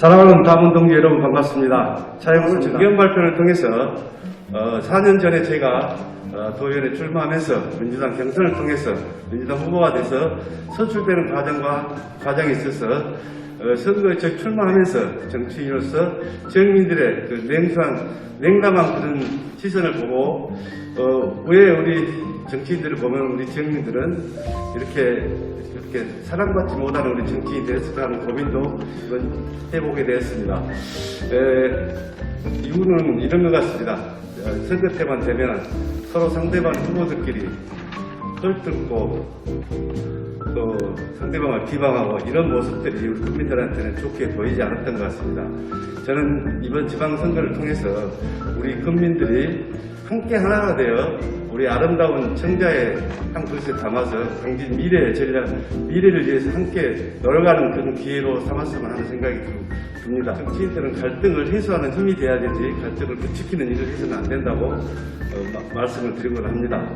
사랑하는 담원 동지 여러분 반갑습니다. 차영훈 정경 발표를 통해서 어, 4년 전에 제가 어, 도의원에 출마하면서 민주당 경선을 통해서 민주당 후보가 돼서 선출되는 과정과 과정에 있어서 어, 선거에 저 출마하면서 정치인으로서 정민들의 그 냉소한 냉담한 그런 시선을 보고 어, 왜 우리 정치인들을 보면 우리 정민들은 이렇게 이렇게 사랑받지 못하는 우리 정치인이 되었을까 하는 고민도 이번 해보게 되었습니다. 에, 이유는 이런 것 같습니다. 어, 선거 때만 되면 서로 상대방 후보들끼리 헐뜯고 또 상대방을 비방하고 이런 모습들이 우리 국민들한테는 좋게 보이지 않았던 것 같습니다. 저는 이번 지방선거를 통해서 우리 국민들이 함께 하나가 되어 우리 아름다운 청자의 한 그릇에 담아서 당진 미래의 전략, 미래를 위해서 함께 노력하는 그런 기회로 삼았으면 하는 생각이 좀 듭니다. 정치인들은 갈등을 해소하는 힘이 돼야 되지 갈등을 부추기는 일을 해서는 안 된다고 어, 마- 말씀을 드리곤 합니다.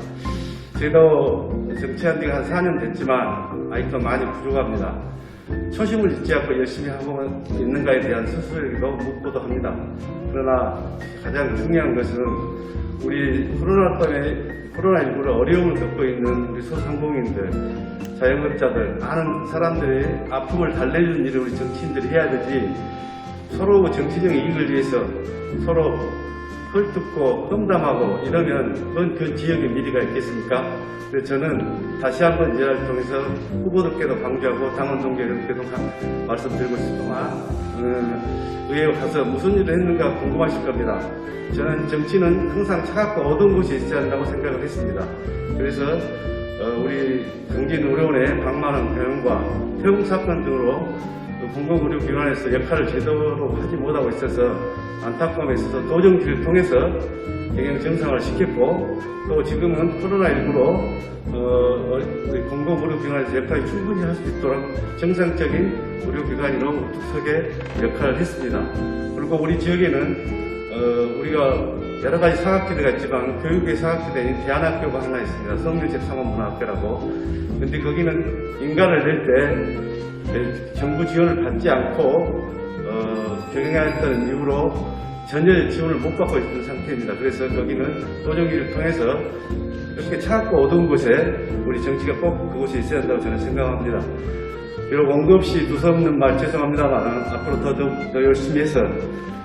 저도 정치한 지가 한 4년 됐지만 아직도 많이 부족합니다. 초심을 잊지 않고 열심히 하고 있는가에 대한 스스로에게도 묻고도 합니다. 그러나 가장 중요한 것은 우리 코로나 때문에 코로나19로 어려움을 겪고 있는 우리 소상공인들, 자영업자들, 많은 사람들의 아픔을 달래주는 일을 우리 정치인들이 해야 되지 서로 정치적 이익을 위해서 서로 헐뜯고 험담하고 이러면 그건 그 지역의 미래가 있겠습니까? 그래서 저는 다시 한번 이 자리를 통해서 후보들께도 강조하고 당원 동지들께도 가- 말씀드리고 싶지만 어, 의회에 가서 무슨 일을 했는가 궁금하실 겁니다. 저는 정치는 항상 차갑고 어두운 곳이 있어야 한다고 생각을 했습니다. 그래서 어, 우리 의료원의 방만한 병원과 태웅 사건 등으로 그 공공의료기관에서 역할을 제대로 하지 못하고 있어서 안타까움에 있어서 도정지를 통해서 경영 정상을 시켰고 또 지금은 코로나19로 어, 우리 공공의료기관에서 역할을 충분히 할 수 있도록 정상적인 의료기관으로 우뚝 서게 역할을 했습니다. 그리고 우리 지역에는 어, 우리가 여러 가지 사각지대가 있지만 교육의 사각지대인 대안학교가 하나 있습니다. 성민책 상업문화학교라고. 근데 거기는 인가를 낼때 정부 지원을 받지 않고 어, 경영하였다는 이유로 전혀 지원을 못 받고 있는 상태입니다. 그래서 거기는 도정기를 통해서 이렇게 차갑고 어두운 곳에 우리 정치가 꼭 그곳에 있어야 한다고 저는 생각합니다. 비록 원고 없이 두서없는 말 죄송합니다만 앞으로 더더욱 더 열심히 해서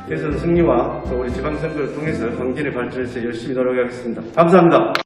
대선 승리와 또 우리 지방선거를 통해서 강진의 발전에서 열심히 노력하겠습니다. 감사합니다.